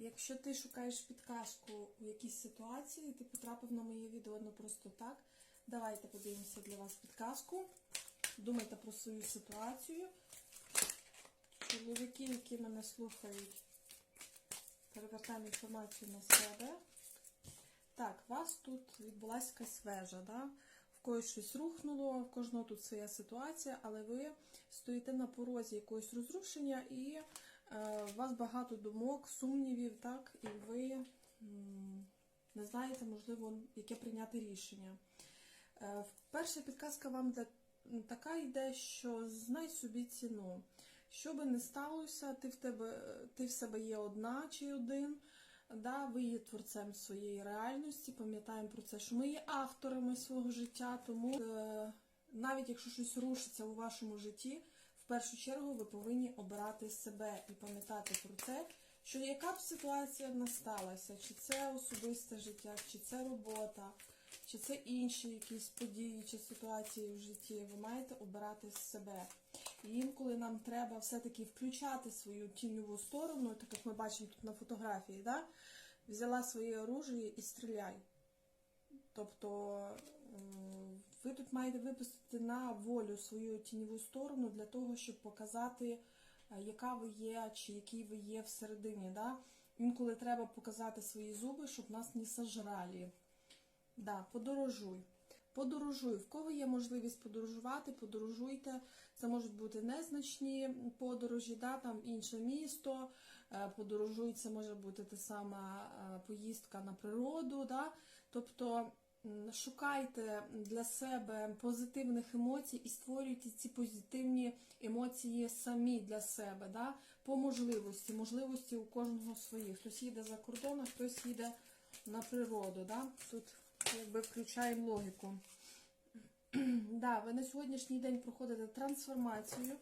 Якщо ти шукаєш підказку у якійсь ситуації, ти потрапив на моє відео не просто так. Давайте подивимося для вас підказку. Думайте про свою ситуацію. Чоловіки, які мене слухають, перевертаємо інформацію на себе. Так, у вас тут відбулася якась вежа, да? в когось щось рухнуло, в кожного тут своя ситуація, але ви стоїте на порозі якогось розрушення і у вас багато думок, сумнівів, так, і ви не знаєте, можливо, яке прийняти рішення. Е, перша підказка вам така йде, що знай собі ціну. Що би не сталося, ти в, тебе, ти в себе є одна чи один. Да, ви є творцем своєї реальності, пам'ятаємо про це, що ми є авторами свого життя, тому е, навіть якщо щось рушиться у вашому житті, першу чергу ви повинні обирати себе і пам'ятати про це, що яка б ситуація не сталася, чи це особисте життя, чи це робота, чи це інші якісь події чи ситуації в житті, ви маєте обирати себе. І інколи нам треба все-таки включати свою тіньову сторону, так як ми бачимо тут на фотографії, да? взяла своє оружие і стріляй. Тобто ви тут маєте випустити на волю свою тіньову сторону для того, щоб показати, е, яка ви є, чи який ви є всередині. Да? Інколи треба показати свої зуби, щоб нас не сожрали. Да, подорожуй. Подорожуй. В кого є можливість подорожувати, подорожуйте. Це можуть бути незначні подорожі, да, там інше місто. Е, Подорожуй, це може бути та сама е, поїздка на природу. Да? Тобто шукайте для себе позитивних емоцій і створюйте ці позитивні емоції самі для себе, да? по можливості. Можливості у кожного свої. Хтось їде за кордон, а хтось їде на природу. Да? Тут якби включаємо логіку. да, ви на сьогоднішній день проходите трансформацію,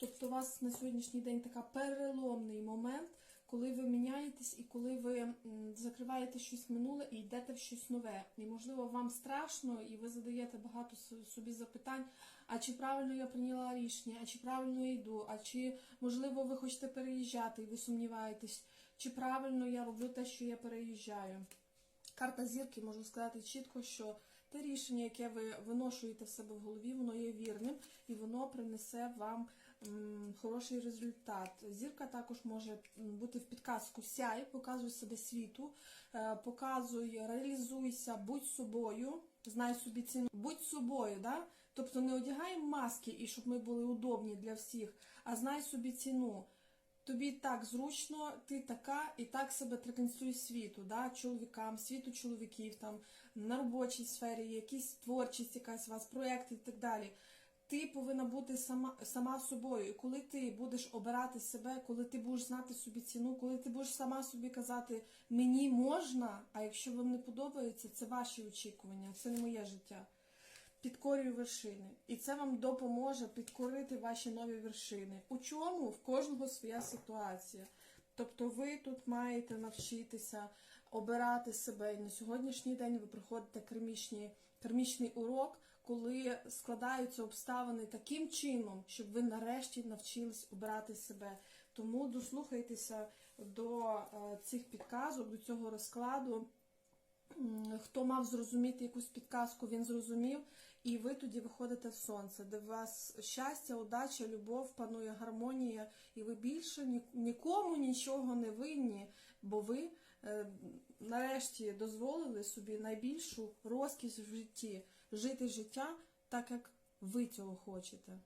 тобто у вас на сьогоднішній день така переломний момент, коли ви міняєтесь і коли ви закриваєте щось минуле і йдете в щось нове. І можливо вам страшно, і ви задаєте багато собі запитань, а чи правильно я прийняла рішення, а чи правильно я йду, а чи можливо ви хочете переїжджати і ви сумніваєтесь, чи правильно я роблю те, що я переїжджаю. Карта зірки можу сказати чітко, що те рішення, яке ви виношуєте в себе в голові, воно є вірним і воно принесе вам хороший результат. Зірка також може бути в підказку сяй, показуй себе світу, е, показуй, реалізуйся, будь собою, знай собі ціну, будь собою, да? тобто не одягай маски, і щоб ми були удобні для всіх, а знай собі ціну. Тобі так зручно, ти така і так себе транслюй світу, да? чоловікам, світу чоловіків, там на робочій сфері, якісь творчість, якась у вас, проєкти і так далі. Ти повинна бути сама, сама собою. І коли ти будеш обирати себе, коли ти будеш знати собі ціну, коли ти будеш сама собі казати мені можна, а якщо вам не подобається, це ваші очікування, це не моє життя підкорюю вершини. І це вам допоможе підкорити ваші нові вершини. У чому? В кожного своя ситуація. Тобто ви тут маєте навчитися обирати себе. І на сьогоднішній день ви проходите кермічний урок, коли складаються обставини таким чином, щоб ви нарешті навчились обирати себе. Тому дослухайтеся до е, цих підказок, до цього розкладу. Хто мав зрозуміти якусь підказку, він зрозумів, і ви тоді виходите в сонце, де у вас щастя, удача, любов, панує гармонія, і ви більше ні- нікому нічого не винні, бо ви е, нарешті дозволили собі найбільшу розкіш в житті жити життя так, як ви цього хочете.